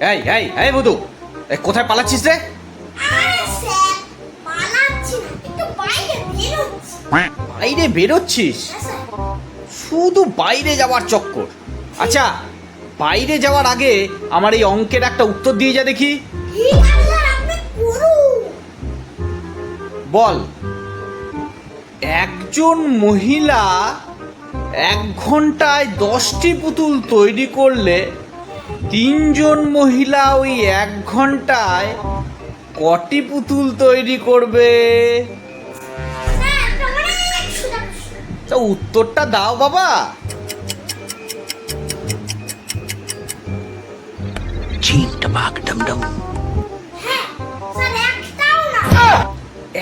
এই এই এই মধু এই কোথায় পালাচ্ছিস রে? বাইরে বেরোচ্ছিস? হ্যাঁ শুধু বাইরে যাওয়ার চক্কর। আচ্ছা বাইরে যাওয়ার আগে আমার এই অঙ্কের একটা উত্তর দিয়ে যা দেখি। বল একজন মহিলা এক ঘন্টায় দশটি পুতুল তৈরি করলে তিনজন মহিলা ওই এক ঘন্টায় কটি পুতুল তৈরি করবে। তা উত্তরটা দাও বাবা। একটাও না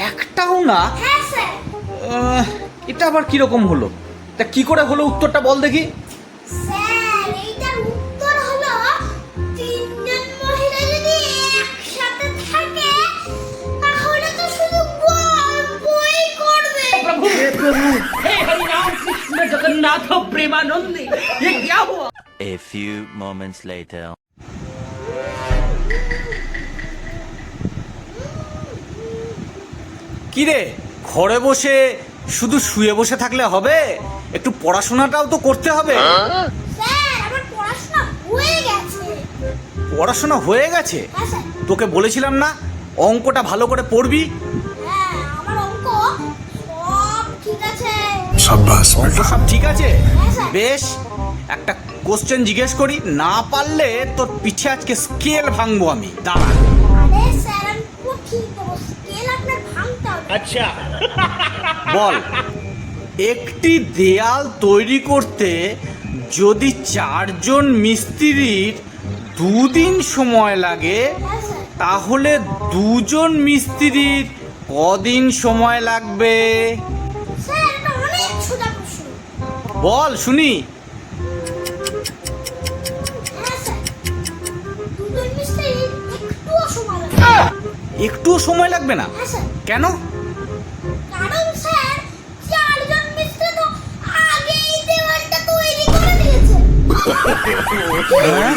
একটাও না? হ্যাঁ এটা আবার কীরকম হলো? তা কি করে হলো উত্তরটা বল দেখি। हे प्रभु हे हरिराम कृष्ण जगन्नाथ प्रेमानंदी ये क्या हुआ A few moments later. কি রে ঘরে বসে শুধু শুয়ে বসে থাকলে হবে একটু পড়াশোনাটাও তো করতে হবে স্যার আমার পড়াশোনা হয়ে গেছে পড়াশোনা হয়ে গেছে হ্যাঁ স্যার তোকে বলেছিলাম না অঙ্কটা ভালো করে পড়বি সাব্বাস বেটা। সব ঠিক আছে? বেশ একটা কোশ্চেন জিজ্ঞেস করি না পারলে তোর পিছে আজকে স্কেল ভাঙবো আমি। দাঁড়া। আচ্ছা। বল। একটি দেয়াল তৈরি করতে যদি চারজন মিস্ত্রির দুদিন সময় লাগে তাহলে দুজন মিস্ত্রির কদিন সময় লাগবে? বল শুনি। হ্যাঁ একটুও সময় লাগবে না। হ্যাঁ কেন? হ্যাঁ?